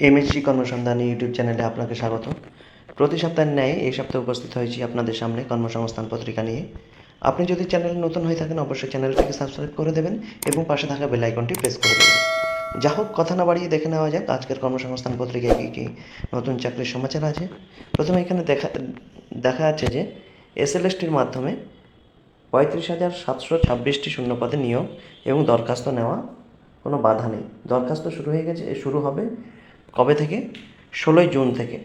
MSG কর্মসন্ধান YouTube চ্যানেলে আপনাকে স্বাগত। প্রতি সপ্তাহের ন্যায় এই সপ্তাহে উপস্থিত হয়েছি আপনাদের সামনে কর্মসংস্থান পত্রিকা নিয়ে। আপনি যদি চ্যানেলে নতুন হয়ে থাকেন, অবশ্যই চ্যানেলটিকে সাবস্ক্রাইব করে দেবেন এবং পাশে থাকা বেল আইকনটি প্রেস করে দেবেন। যা হোক, কথা না বাড়িয়ে দেখে নেওয়া যাক, আজকের কর্মসংস্থান পত্রিকায় কী কী নতুন চাকরির সমাচার আছে। প্রথমে এখানে দেখা দেখা যাচ্ছে যে এসএলএসটির মাধ্যমে পঁয়ত্রিশ হাজার সাতশো ছাব্বিশটি শূন্যপদে নিয়োগ এবং দরখাস্ত নেওয়া কোনো বাধা নেই। দরখাস্ত শুরু হয়ে গেছে, শুরু হবে কবে থেকে? ষোলোই জুন থেকে।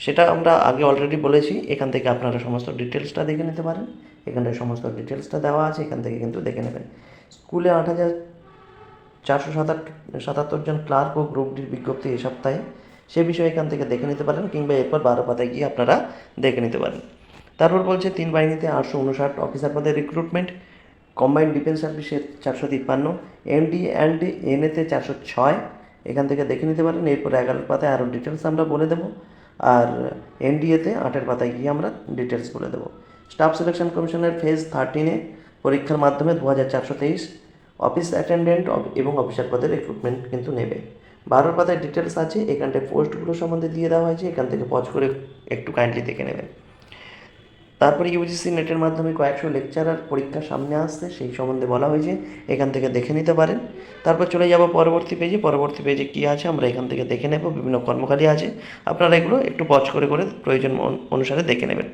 সেটা আমরা আগে অলরেডি বলেছি। এখান থেকে আপনারা সমস্ত ডিটেলসটা দেখে নিতে পারেন। এখানটায় সমস্ত ডিটেলসটা দেওয়া আছে। এখান থেকে কিন্তু দেখে নেবেন। স্কুলে আট হাজার চারশো সাতাত্তর জন ক্লার্ক ও গ্রুপ ডির বিজ্ঞপ্তি এই সপ্তাহে। সে বিষয়ে এখান থেকে দেখে নিতে পারেন কিংবা এরপর বারো পাতায় গিয়ে আপনারা দেখে নিতে পারেন। তারপর বলছে, তিন বাহিনীতে আটশো উনষাট অফিসার পদে রিক্রুটমেন্ট কম্বাইন্ড ডিফেন্স সার্ভিসে চারশো তিপ্পান্ন এনডি অ্যান্ড এনএতে চারশো ছয় এখান থেকে দেখে নিতে পারেন। এরপর এগারোর পাতায় আরও ডিটেলস আমরা বলে দেবো। আর এনডিএতে আটের পাতায় গিয়ে আমরা ডিটেলস বলে দেবো। স্টাফ সিলেকশন কমিশনের ফেজ থার্টিনে পরীক্ষার মাধ্যমে দু হাজার চারশো তেইশ অফিস অ্যাটেন্ডেন্ট এবং অফিসার পদের রিক্রুটমেন্ট কিন্তু নেবে। বারোর পাতায় ডিটেলস আছে। এখানটায় পোস্টগুলো সম্বন্ধে দিয়ে দেওয়া হয়েছে। এখান থেকে পজ করে একটু কাইন্ডলি দেখে নেবেন। তারপরে ইউজিসি নেটের মাধ্যমে কয়েকশো লেকচারার পরীক্ষা সামনে আসছে, সেই সম্বন্ধে বলা হয়েছে, এখান থেকে দেখে নিতে পারেন। তারপর চলে যাব পরবর্তী পেজে পরবর্তী পেজে কী আছে আমরা এখান থেকে দেখে নেব, বিভিন্ন কর্মখালী আছে, আপনারা এগুলো একটু পজ করে করে প্রয়োজন অনুসারে দেখে নেবেন।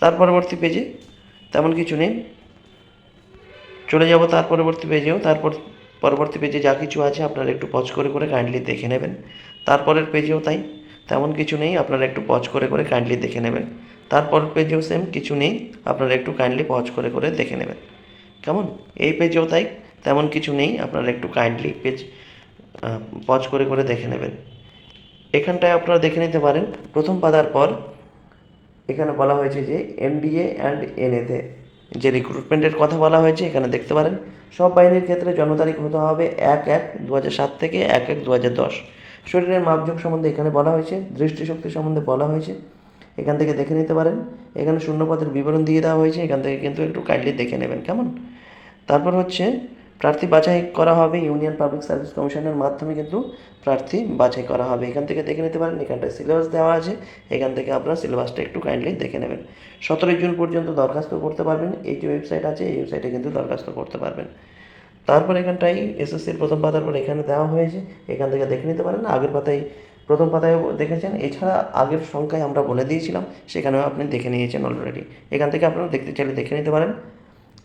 তার পরবর্তী পেজে তেমন কিছু নেই। চলে যাব তার পরবর্তী পেজেও তারপর পরবর্তী পেজে যা কিছু আছে আপনারা একটু পজ করে করে কাইন্ডলি দেখে নেবেন। তারপরের পেজেও তাই, তেমন কিছু নেই, আপনারা একটু পজ করে করে কাইন্ডলি দেখে নেবেন। তারপর পেজেও সেম কিছু নেই। আপনারা একটু কাইন্ডলি পজ করে করে দেখে নেবেন। কেমন? এই পেজেও তাই, তেমন কিছু নেই। আপনারা একটু কাইন্ডলি পেজ পজ করে করে দেখে নেবেন। এখানটায় আপনারা দেখে নিতে পারেন। প্রথম পাতার পর এখানে বলা হয়েছে যে এনডিএ অ্যান্ড এনএতে যে রিক্রুটমেন্টের কথা বলা হয়েছে, এখানে দেখতে পারেন। সব বাহিনীর ক্ষেত্রে জন্ম তারিখ হতে হবে এক এক দু সাত থেকে এক এক দু দশ। শরীরের মাপযোগ সম্বন্ধে এখানে বলা হয়েছে, দৃষ্টিশক্তি সম্বন্ধে বলা হয়েছে। এখান থেকে দেখে নিতে পারেন। এখানে শূন্যপদের বিবরণ দিয়ে দেওয়া হয়েছে, এখান থেকে কিন্তু একটু কাইন্ডলি দেখে নেবেন, কেমন? তারপর হচ্ছে, প্রার্থী বাছাই করা হবে, ইউনিয়ন পাবলিক সার্ভিস কমিশনের মাধ্যমে কিন্তু প্রার্থী বাছাই করা হবে। এখান থেকে দেখে নিতে পারেন এখানটায় সিলেবাস দেওয়া আছে, এখান থেকে আপনারা সিলেবাসটা একটু কাইন্ডলি দেখে নেবেন। সতেরোই জুন পর্যন্ত দরখাস্ত করতে পারবেন, এই যে ওয়েবসাইট আছে, এই ওয়েবসাইটে কিন্তু দরখাস্ত করতে পারবেন। তারপর এখানটায় এসএসসির প্রথম পাতার পর এখানে দেওয়া হয়েছে, এখান থেকে দেখে নিতে পারেন, আগের পাতায় প্রথম পাতায় দেখেছেন। এছাড়া আগের সংখ্যায় আমরা বলে দিয়েছিলাম, সেখানেও আপনি দেখে নিয়েছেন অলরেডি এখান থেকে আপনারা দেখতে চাইলে দেখে নিতে পারেন।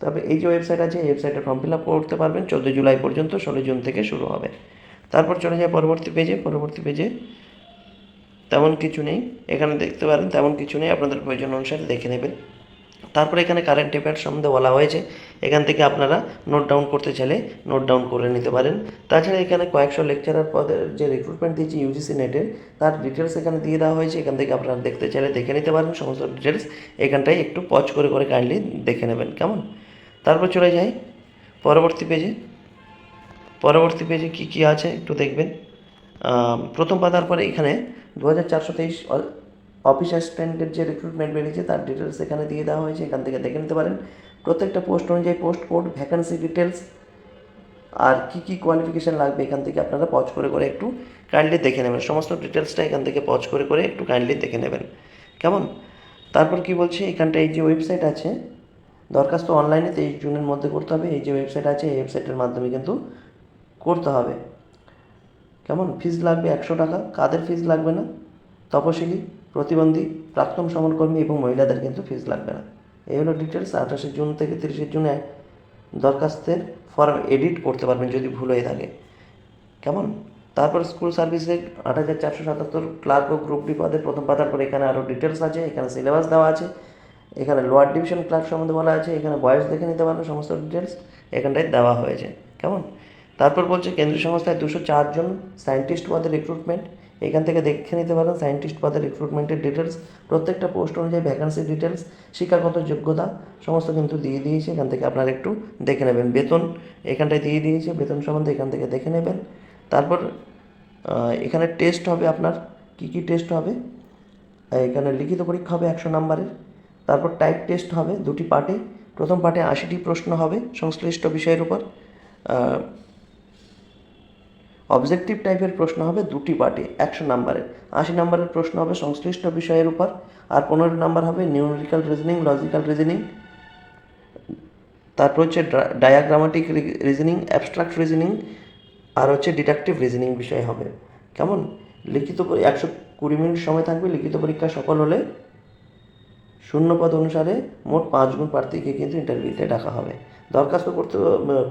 তবে এই যে ওয়েবসাইট আছে, এই ওয়েবসাইটে ফর্ম ফিল আপ করতে পারবেন। চোদ্দোই জুলাই পর্যন্ত ষোলোই জুন থেকে শুরু হবে। তারপর চলে যায় পরবর্তী পেজে পরবর্তী পেজে তেমন কিছু নেই। এখানে দেখতে পারেন, তেমন কিছু নেই। আপনাদের প্রয়োজন অনুসারে দেখে নেবেন। তারপরে এখানে কারেন্ট অ্যাফেয়ার্স সম্বন্ধে বলা হয়েছে। এখান থেকে আপনারা নোট ডাউন করতে চাইলে নোট ডাউন করে নিতে পারেন। তাছাড়া এখানে কয়েকশো লেকচারার পদের যে রিক্রুটমেন্ট দিয়েছে ইউজিসি নেটের তার ডিটেলস এখানে দিয়ে দেওয়া হয়েছে। এখান থেকে আপনারা দেখতে চাইলে দেখে নিতে পারেন। সমস্ত ডিটেলস এখানটায় একটু পজ করে করে কাইন্ডলি দেখে নেবেন। কেমন? তারপর চলে যাই পরবর্তী পেজে পরবর্তী পেজে কী কী আছে একটু দেখবেন। প্রথম পাতার পরে এখানে দু হাজার চারশো তেইশ অফিস অ্যাসিস্ট্যান্টের যে রিক্রুটমেন্ট বেরিয়েছে, তার ডিটেলস এখানে দিয়ে দেওয়া হয়েছে। এখান থেকে দেখে নিতে পারেন। প্রত্যেকটা পোস্ট অনুযায়ী পোস্ট কোড ভ্যাকান্সি ডিটেলস আর কি কি কোয়ালিফিকেশান লাগবে এখান থেকে আপনারা পজ করে করে একটু কাইন্ডলি দেখে নেবেন। সমস্ত ডিটেলসটা এখান থেকে পজ করে করে একটু কাইন্ডলি দেখে নেবেন। কেমন? তারপর কি বলছে? এখানটা এই যে ওয়েবসাইট আছে, দরখাস্ত অনলাইনে তেইশ জুনের মধ্যে করতে হবে। এই যে ওয়েবসাইট আছে, এই ওয়েবসাইটের মাধ্যমে কিন্তু করতে হবে। কেমন? ফিজ লাগবে একশো টাকা। কাদের ফিজ লাগবে না? তপশিলি, প্রতিবন্ধী, প্রাক্তন সমরকর্মী এবং মহিলাদের কিন্তু ফিজ লাগবে না। এই হলো ডিটেলস আঠাশে জুন থেকে তিরিশে জুনে দরখাস্তের ফর্ম এডিট করতে পারবেন যদি ভুল হয়ে থাকে। কেমন? তারপর স্কুল সার্ভিসে আট হাজার চারশো সাতাত্তর ক্লার্ক ও গ্রুপ ডি পদের প্রথম পাতার পর এখানে আরও ডিটেলস আছে, এখানে সিলেবাস দেওয়া আছে, এখানে লোয়ার ডিভিশন ক্লার্ক সম্বন্ধে বলা আছে, এখানে বয়স দেখে নিতে পারবেন, সমস্ত ডিটেলস এখানটায় দেওয়া হয়েছে। কেমন? তারপর বলছে, কেন্দ্রীয় সংস্থায় দুশো চারজন সায়েন্টিস্ট পদের রিক্রুটমেন্ট এখান থেকে দেখে নিতে পারেন সায়েন্টিস্ট পদের রিক্রুটমেন্টের ডিটেলস প্রত্যেকটা পোস্ট অনুযায়ী ভ্যাকান্সি ডিটেলস শিক্ষাগত যোগ্যতা, সমস্ত কিন্তু দিয়ে দিয়েছে, এখান থেকে আপনারা একটু দেখে নেবেন। বেতন এখানটায় দিয়ে দিয়েছে, বেতন সম্বন্ধে এখান থেকে দেখে নেবেন। তারপর এখানে টেস্ট হবে আপনার, কি কি টেস্ট হবে? এখানে লিখিত পরীক্ষা হবে একশো নাম্বারের। তারপর টাইপ টেস্ট হবে দুটি পার্টে। প্রথম পার্টে আশিটি প্রশ্ন হবে সংশ্লিষ্ট বিষয়ের উপর। অবজেক্টিভ টাইপের প্রশ্ন হবে দুটি পার্টে, একশো নাম্বারের। আশি নাম্বারের প্রশ্ন হবে সংশ্লিষ্ট বিষয়ের উপর, আর পনেরো নাম্বার হবে নিউমেরিক্যাল রিজনিং লজিক্যাল রিজনিং তারপর হচ্ছে ডায়াগ্রামাটিক রিজনিং অ্যাবস্ট্রাক্ট রিজনিং আর হচ্ছে ডিডাকটিভ রিজনিং বিষয় হবে। কেমন? লিখিত একশো কুড়ি মিনিট সময় থাকবে, লিখিত পরীক্ষা সফল হলে শূন্য পদ অনুসারে মোট পাঁচজন প্রার্থীকে কিন্তু ইন্টারভিউতে ডাকা হবে। দরখাস্ত করতে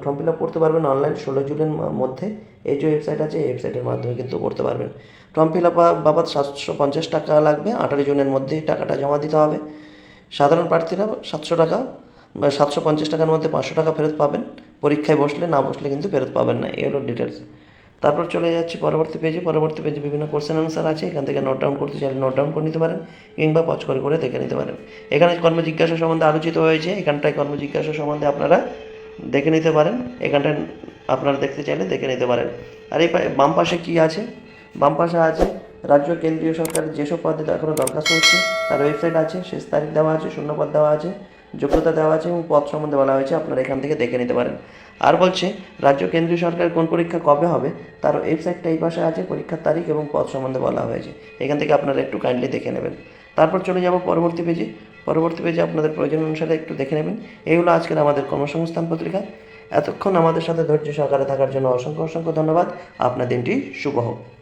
ফর্ম ফিল আপ করতে পারবেন অনলাইন ষোলো জুনের মধ্যে। এই যে ওয়েবসাইট আছে, এই ওয়েবসাইটের মাধ্যমে কিন্তু করতে পারবেন। ফর্ম ফিল আপ বাবদ সাতশো পঞ্চাশ টাকা লাগবে। আঠারো জনের মধ্যে টাকাটা জমা দিতে হবে। সাধারণ প্রার্থীরা সাতশো টাকা, বা সাতশো পঞ্চাশ টাকার মধ্যে পাঁচশো টাকা ফেরত পাবেন। পরীক্ষায় বসলে না বসলে কিন্তু ফেরত পাবেন না। এই হলো ডিটেলস তারপর চলে যাচ্ছি, পরবর্তী পেজে পরবর্তী পেজে বিভিন্ন কোশ্চেন আনসার আছে, এখান থেকে নোট ডাউন করতে চাইলে নোট ডাউন করে নিতে পারেন, কিংবা পজ করে করে দেখে নিতে পারেন। এখানে কর্ম জিজ্ঞাসা সম্বন্ধে আলোচিত হয়েছে, এখানটায় কর্ম জিজ্ঞাসা সম্বন্ধে আপনারা দেখে নিতে পারেন, এখানটায় আপনারা দেখতে চাইলে দেখে নিতে পারেন। আর এই বাম পাশে কী আছে? বাম পাশে আছে, রাজ্য কেন্দ্রীয় সরকারের যেসব পদে এখনও দরখাস্ত হচ্ছে, তার ওয়েবসাইট আছে, শেষ তারিখ দেওয়া আছে শূন্যপদ দেওয়া আছে যোগ্যতা দেওয়া আছে এবং পদ সম্বন্ধে বলা হয়েছে, আপনারা এখান থেকে দেখে নিতে পারেন। আর বলছে, রাজ্য কেন্দ্রীয় সরকার কোন পরীক্ষা কবে হবে? তার ওয়েবসাইটটা এই পাশে আছে, পরীক্ষার তারিখ এবং পদ সম্বন্ধে বলা হয়েছে। এখান থেকে আপনারা একটু কাইন্ডলি দেখে নেবেন। তারপর চলে যাব পরবর্তী পেজে পরবর্তী পেজে আপনাদের প্রয়োজন অনুসারে একটু দেখে নেবেন। এই হলো আজকের আমাদের কর্মসংস্থান পত্রিকা। এতক্ষণ আমাদের সাথে ধৈর্য সহকারে থাকার জন্য অসংখ্য অসংখ্য ধন্যবাদ। আপনার দিনটি শুভ হোক।